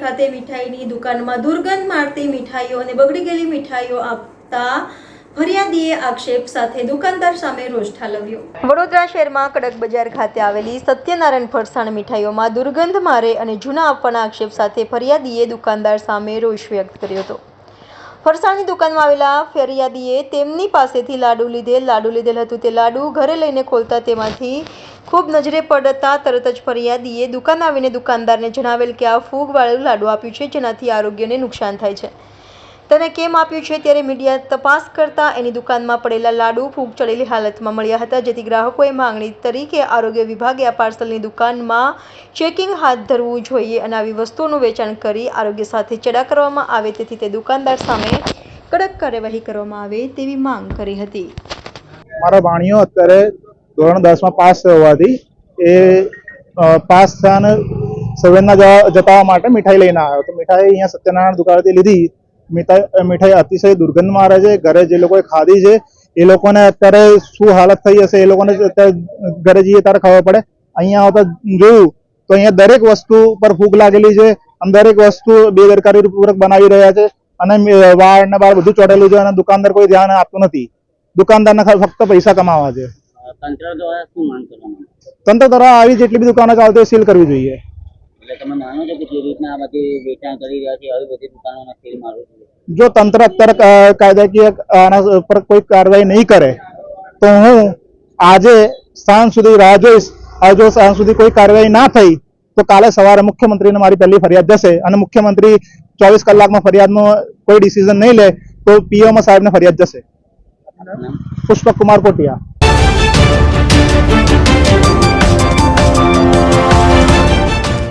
ખાતે મીઠાઈની દુકાનમાં દુર્ગંધ મારતી મીઠાઈઓ અને બગડી ગયેલી મીઠાઈઓ આપતા વડોદરા શહેરમાં કડક બજાર ખાતે આવેલી સત્યનારાયણ ફરસાણ મીઠાઈઓમાં દુર્ગંધ મારે અને જૂના આપવાના આક્ષેપ સાથે ફરિયાદીએ દુકાનદાર સામે રોષ વ્યક્ત કર્યો હતો. ફરસાણની દુકાનમાં આવેલા ફરિયાદીએ તેમની પાસેથી લાડુ લીધેલ લાડુ લીધેલ હતું તે લાડુ ઘરે લઈને ખોલતા તેમાંથી ખૂબ નજરે પડતા તરત જ ફરિયાદીએ દુકાન આવીને દુકાનદારને જણાવેલ કે આ ફૂગવાળું લાડુ આપ્યું છે, જેનાથી આરોગ્યને નુકસાન થાય છે. તને કેમ આપ્યું છે ત્યારે મીડિયા તપાસ કરતા એની દુકાનમાં પડેલા લાડુ ફૂગ ચડેલી હાલતમાં મળ્યા હતા, જેથી ગ્રાહકોએ માંગણી તરીકે આરોગ્ય વિભાગે આ પાર્સલની દુકાનમાં ચેકિંગ હાથ ધરવું જોઈએ અને આવી વસ્તુઓનું વેચાણ કરી આરોગ્ય સાથે ચડા કરવામાં આવે તેથી તે દુકાનદાર સામે કડક કાર્યવાહી કરવામાં આવે તેવી માંગ કરી હતી. મારા ભાણિયો અત્યારે ધોરણ દસમાં પાસ થયો હોવાથી એ પાસ થયાને સવેરના જતાવવા માટે મીઠાઈ લઈને આવ્યો. તો મીઠાઈ અહીંયા સત્યનારાયણ દુકાનેથી લીધી. મીઠાઈ મીઠાઈ અતિશય દુર્ગંધ મારે છે. ઘરે જે લોકોએ ખાધી છે, એ લોકોને અત્યારે શું હાલત થઈ હશે એ લોકોને અત્યારે ઘરે જઈએ ત્યારે ખબર પડે. અહીંયા આવતા જોયું તો અહીંયા દરેક વસ્તુ પર ફૂગ લાગેલી છે. અને દરેક વસ્તુ બેદરકારી પૂર્વક બનાવી રહ્યા છે. અને વાળ ને બાળ બધું ચોટેલું છે અને દુકાનદાર કોઈ ધ્યાન આપતું નથી. દુકાનદારને ફક્ત પૈસા કમાવા છે. તંત્ર દ્વારા શું માંગ કરવામાં તંત્ર દ્વારા આવી જેટલી બી દુકાનો ચાલતી હોય સીલ કરવી જોઈએ. એટલે તમે માનો છો કે જે રીતના આ બધી વેચાણ કરી રહ્યા છે આવી બધી દુકાનોને સીલ મારવું જોઈએ? જો તંત્ર અત્યારે કાયદાકીય આના પર કોઈ કાર્યવાહી નહીં કરે તો હું આજે સાંજ સુધી રાહ જોઈશ. આજે જો સાંજ સુધી કોઈ કાર્યવાહી ના થઈ તો કાલે સવારે મુખ્યમંત્રીને મારી પહેલી ફરિયાદ જશે અને મુખ્યમંત્રી ચોવીસ કલાકમાં ફરિયાદનો કોઈ ડિસિઝન નહીં લે તો પીઓમાં સાહેબને ફરિયાદ જશે. પુષ્પક કુમાર કોટિયા.